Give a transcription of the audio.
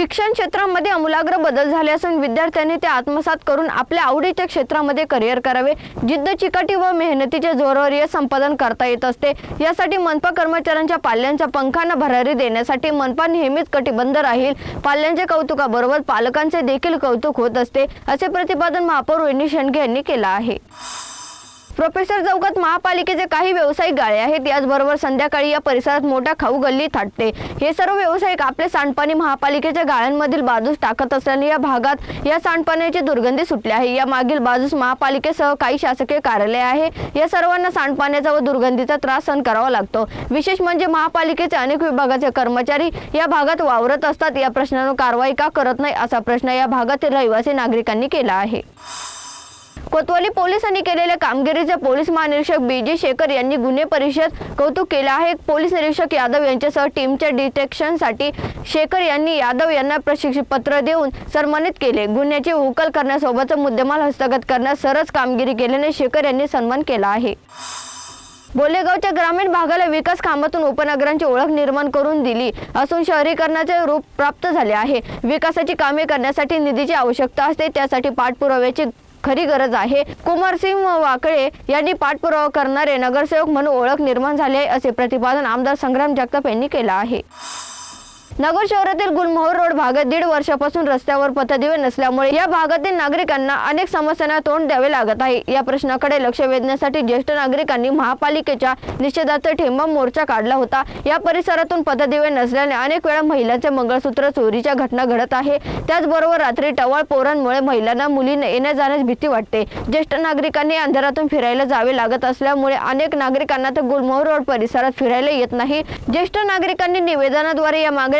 शिक्षण क्षेत्रामध्ये आमूलाग्र बदल झाले असून विद्यार्थ्यांनी ते आत्मसात करून आपल्या आवडीच्या क्षेत्रामध्ये करिअर करावे. जिद्द चिकाटी व मेहनतीच्या जोरावर हे संपादन करता येत असते. यासाठी मनपा कर्मचाऱ्यांच्या पाल्यांच्या पंखांना भरारी देण्यासाठी मनपा नेहमीच कटिबंध राहील. पाल्यांच्या कौतुकाबरोबर पालकांचे देखील कौतुक होत असते असे प्रतिपादन महापौर वैनी शेंडगे यांनी केलं आहे. प्रोफेसर चौकात महापालिकेचे काही व्यावसायिक गाळे आहेत. याचबरोबर संध्याकाळी या परिसरात मोठा खाऊ गल्ली थाटते. हे सर्व व्यावसायिक आपले सांडपाणी महापालिकेच्या गाळ्यांमधील बाजूस टाकत असल्याने या भागात या सांडपाण्याची दुर्गंधी सुटली आहे. या मागील बाजूस महापालिकेसह काही शासकीय कार्यालय आहे. या सर्वांना सांडपाण्याचा व दुर्गंधीचा त्रास सहन करावा लागतो. विशेष म्हणजे महापालिकेचे अनेक विभागाचे कर्मचारी या भागात वावरत असतात. या प्रश्नावर कारवाई का करत नाही असा प्रश्न या भागातील रहिवासी नागरिकांनी केला आहे. कोतवाली पोलिसांनी केलेल्या कामगिरीचे पोलीस महानिरीक्षक बी जी शेखर यांनी गुन्हे परिषद कौतुक केले आहे. पोलीस निरीक्षक यादव यांच्यासह टीमच्या डिटेक्शनसाठी शेखर यांनी यादव यांना प्रशिक्षण पत्र देऊन सन्मानित केले. गुन्ह्याची उकल करण्यासोबतच मुद्देमाल हस्तगत करण्यास सरस कामगिरी केल्याने शेखर यांनी सन्मान केला आहे. बोलेगावच्या ग्रामीण भागाला विकास कामातून उपनगरांची ओळख निर्माण करून दिली असून शहरीकरणाचे रूप प्राप्त झाले आहे. विकासाची कामे करण्यासाठी निधीची आवश्यकता असते त्यासाठी पाठपुराव्याची खरी गरज आहे. कुमारसिंह वाकळे यांनी पाठपुरावा करणारे नगरसेवक म्हणून ओळख निर्माण झाली आहे असे प्रतिपादन आमदार संग्राम जगताप यांनी केलं आहे. नगर शहरातील गुलमोहर रोड भागात दीड वर्षापासून रस्त्यावर पथदिवे नसल्यामुळे या भागातील नागरिकांना अनेक समस्यांना तोंड द्यावे लागत आहे. या प्रश्नाकडे लक्ष वेधण्यासाठी ज्येष्ठ नागरिकांनी महापालिकेच्या निषेधाचा ठेंबा मोर्चा काढला होता. या परिसरातून पथदिवे नसल्याने अनेक वेळा महिलांचे मंगळसूत्र चोरीच्या घटना घडत आहे. त्याचबरोबर रात्री टवाळ पोरांमुळे महिलांना मुलींना येण्या जाण्यास भीती वाटते. ज्येष्ठ नागरिकांनी अंधारातून फिरायला जावे लागत असल्यामुळे अनेक नागरिकांना तर गुलमोहर रोड परिसरात फिरायला येत नाही. ज्येष्ठ नागरिकांनी निवेदनाद्वारे या मागणी